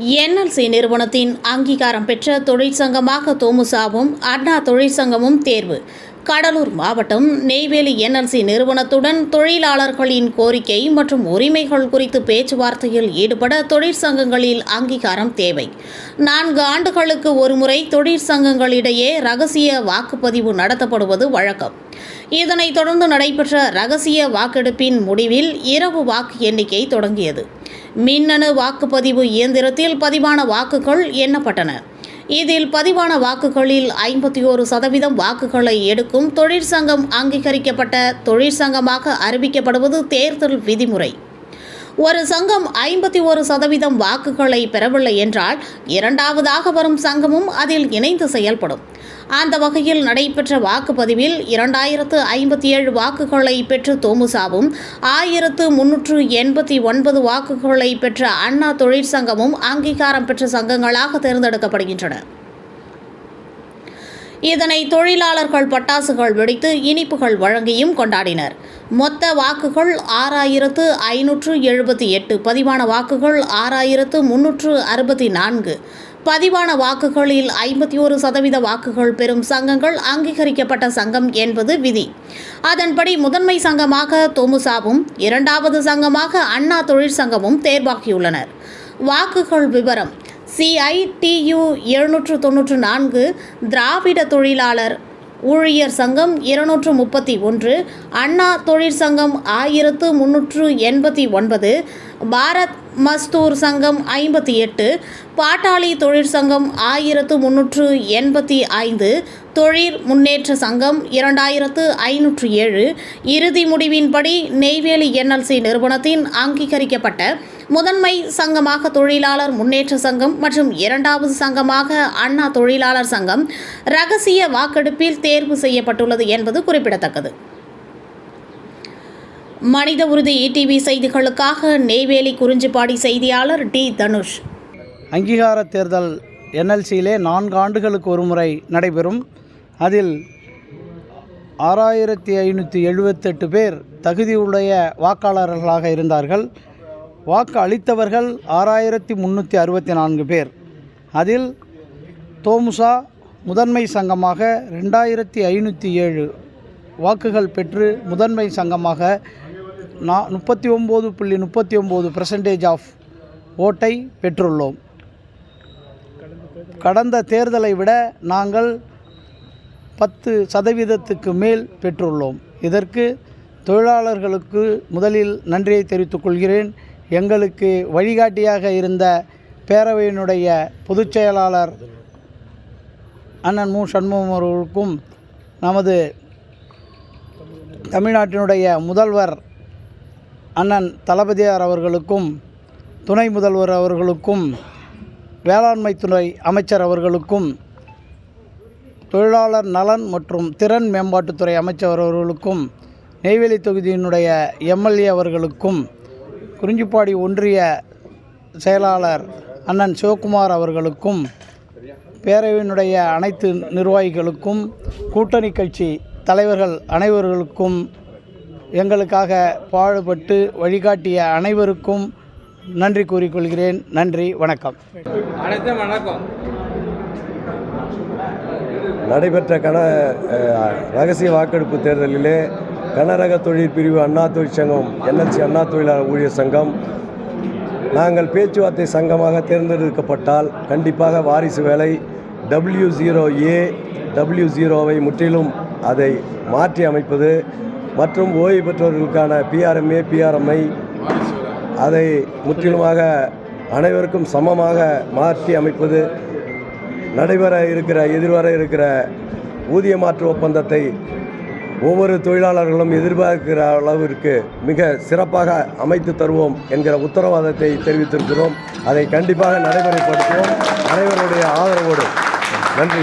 NLC நிறுவனத்தின் அங்கீகாரம் பெற்ற தொழிற்சங்கமாக தோமுசாவும் அண்ணா தொழிற்சங்கமும் தேர்வு. கடலூர் மாவட்டம் நெய்வேலி என்எல்சி நிறுவனத்துடன் தொழிலாளர்களின் கோரிக்கை மற்றும் உரிமைகள் குறித்து பேச்சுவார்த்தையில் ஈடுபட தொழிற்சங்கங்களில் அங்கீகாரம் தேவை. நான்கு ஆண்டுகளுக்கு ஒருமுறை தொழிற்சங்கங்களிடையே ரகசிய வாக்குப்பதிவு நடத்தப்படுவது வழக்கம். இதனைத் தொடர்ந்து நடைபெற்ற ரகசிய வாக்கெடுப்பின் முடிவில் இரவு வாக்கு எண்ணிக்கை தொடங்கியது. மின்னணு வாக்குப்பதிவு இயந்திரத்தில் பதிவான வாக்குகள் எண்ணப்பட்டன. இதில் பதிவான வாக்குகளில் ஐம்பத்தி ஓரு சதவீதம் வாக்குகளை எடுக்கும் தொழிற்சங்கம் அங்கீகரிக்கப்பட்ட தொழிற்சங்கமாக அறிவிக்கப்படுவது தேர்தல் விதிமுறை. ஒரு சங்கம் ஐம்பத்தி ஒரு சதவீதம் வாக்குகளை பெறவில்லை என்றால் இரண்டாவதாக வரும் சங்கமும் அதில் இணைந்து செயல்படும். அந்த வகையில் நடைபெற்ற வாக்குப்பதிவில் இரண்டாயிரத்து ஐம்பத்தி ஏழு வாக்குகளை பெற்ற தோமுசாவும் ஆயிரத்து முன்னூற்று எண்பத்தி ஒன்பது வாக்குகளை பெற்ற அண்ணா தொழிற்சங்கமும் அங்கீகாரம் பெற்ற சங்கங்களாக தேர்ந்தெடுக்கப்படுகின்றன. இதனை தொழிலாளர்கள் பட்டாசுகள் வெடித்து இனிப்புகள் வழங்கியும் கொண்டாடினர். மொத்த வாக்குகள் ஆறாயிரத்து ஐநூற்று எழுபத்தி எட்டு பதிவான வாக்குகள் ஆறாயிரத்து முன்னூற்று அறுபத்தி நான்கு பதிவான வாக்குகளில் ஐம்பத்தி ஒரு சதவீத வாக்குகள் பெறும் சங்கங்கள் அங்கீகரிக்கப்பட்ட சங்கம் என்பது விதி. அதன்படி முதன்மை சங்கமாக தொமுசாவும் இரண்டாவது சங்கமாக அண்ணா தொழிற்சங்கமும் தேர்வாகியுள்ளனர். வாக்குகள் விவரம் சிஐடியு எழுநூற்று தொன்னூற்று நான்கு திராவிட தொழிலாளர் ஊழியர் சங்கம் இருநூற்று முப்பத்தி ஒன்று அண்ணா தொழிற்சங்கம் ஆயிரத்து முன்னூற்று எண்பத்தி ஒன்பது பாரத் மஸ்தூர் சங்கம் ஐம்பத்தி எட்டு பாட்டாளி தொழிற்சங்கம் ஆயிரத்து முன்னூற்று எண்பத்தி ஐந்து தொழிற் முன்னேற்ற சங்கம் இரண்டாயிரத்து ஐநூற்று ஏழு இறுதி முடிவின்படி நெய்வேலி என்எல்சி நிறுவனத்தின் அங்கீகரிக்கப்பட்ட முதன்மை சங்கமாக தொழிலாளர் முன்னேற்ற சங்கம் மற்றும் இரண்டாவது சங்கமாக அண்ணா தொழிலாளர் சங்கம் ரகசிய வாக்கெடுப்பில் தேர்வு செய்யப்பட்டுள்ளது என்பது குறிப்பிடத்தக்கது. மனித உறுதி இடிவி செய்திகளுக்காக நெய்வேலி குறிஞ்சிப்பாடி செய்தியாளர் டி தனுஷ். அங்கீகார தேர்தல் என்எல்சியிலே நான்கு ஆண்டுகளுக்கு ஒரு முறை நடைபெறும். அதில் ஆறாயிரத்தி ஐநூற்றி எழுபத்தெட்டு பேர் தகுதியுடைய வாக்காளர்களாக இருந்தார்கள். வாக்கு அளித்தவர்கள் ஆறாயிரத்தி முந்நூற்றி அறுபத்தி நான்கு பேர். அதில் தோமுசா முதன்மை சங்கமாக ரெண்டாயிரத்தி ஐநூற்றி ஏழு வாக்குகள் பெற்று முதன்மை சங்கமாக நா முப்பத்தி ஒம்பது புள்ளி முப்பத்தி ஒம்பது பர்சன்டேஜ் ஆஃப் ஓட்டை பெற்றுள்ளோம். கடந்த தேர்தலை விட நாங்கள் பத்து சதவீதத்துக்கு மேல் பெற்றுள்ளோம். இதற்கு தொழிலாளர்களுக்கு முதலில் நன்றியை தெரிவித்துக் கொள்கிறேன். எங்களுக்கு வழிகாட்டியாக இருந்த பேரவையினுடைய பொதுச் செயலாளர் அண்ணன் மு. சண்முகம் அவர்களுக்கும் நமது தமிழ்நாட்டினுடைய முதல்வர் அண்ணன் தளபதியார் அவர்களுக்கும் துணை முதல்வர் அவர்களுக்கும் வேளாண்மை துறை அமைச்சர் அவர்களுக்கும் தொழிலாளர் நலன் மற்றும் திறன் மேம்பாட்டுத்துறை அமைச்சர் அவர்களுக்கும் நெய்வேலி தொகுதியினுடைய எம்எல்ஏ அவர்களுக்கும் குறிஞ்சிப்பாடி ஒன்றிய செயலாளர் அண்ணன் சிவகுமார் அவர்களுக்கும் பேரவையினுடைய அனைத்து நிர்வாகிகளுக்கும் கூட்டணி கட்சி தலைவர்கள் அனைவர்களுக்கும் எங்களுக்காக பாடுபட்டு வழிகாட்டிய அனைவருக்கும் நன்றி கூறிக்கொள்கிறேன். நன்றி வணக்கம். அனைத்தும் வணக்கம். நடைபெற்ற கன ரகசிய வாக்கெடுப்பு தேர்தலிலே கனரக தொழில் பிரிவு அண்ணா தொழிற்சங்கம் என்எல்சி அண்ணா தொழிலாளர் ஊழியர் சங்கம். நாங்கள் பேச்சுவார்த்தை சங்கமாக தேர்ந்தெடுக்கப்பட்டால் கண்டிப்பாக வாரிசு வேலை டபிள்யூ ஜீரோ ஏ டபிள்யூ ஜீரோவை முற்றிலும் அதை மாற்றி அமைப்பது மற்றும் ஓய்வு பெற்றவர்களுக்கான பிஆர்எம்ஏ பிஆர்எம்ஐ அதை முற்றிலுமாக அனைவருக்கும் சமமாக மாற்றி அமைப்பது நடைபெற இருக்கிற எதிர்வர இருக்கிற ஊதிய மாற்று ஒப்பந்தத்தை ஒவ்வொரு தொழிலாளர்களும் எதிர்பார்க்கிற அளவிற்கு மிக சிறப்பாக அமைத்து தருவோம் என்கிற உத்தரவாதத்தை தெரிவித்திருக்கிறோம். அதை கண்டிப்பாக நடைமுறைப்படுத்துவோம். அனைவருடைய ஆதரவோடு. நன்றி.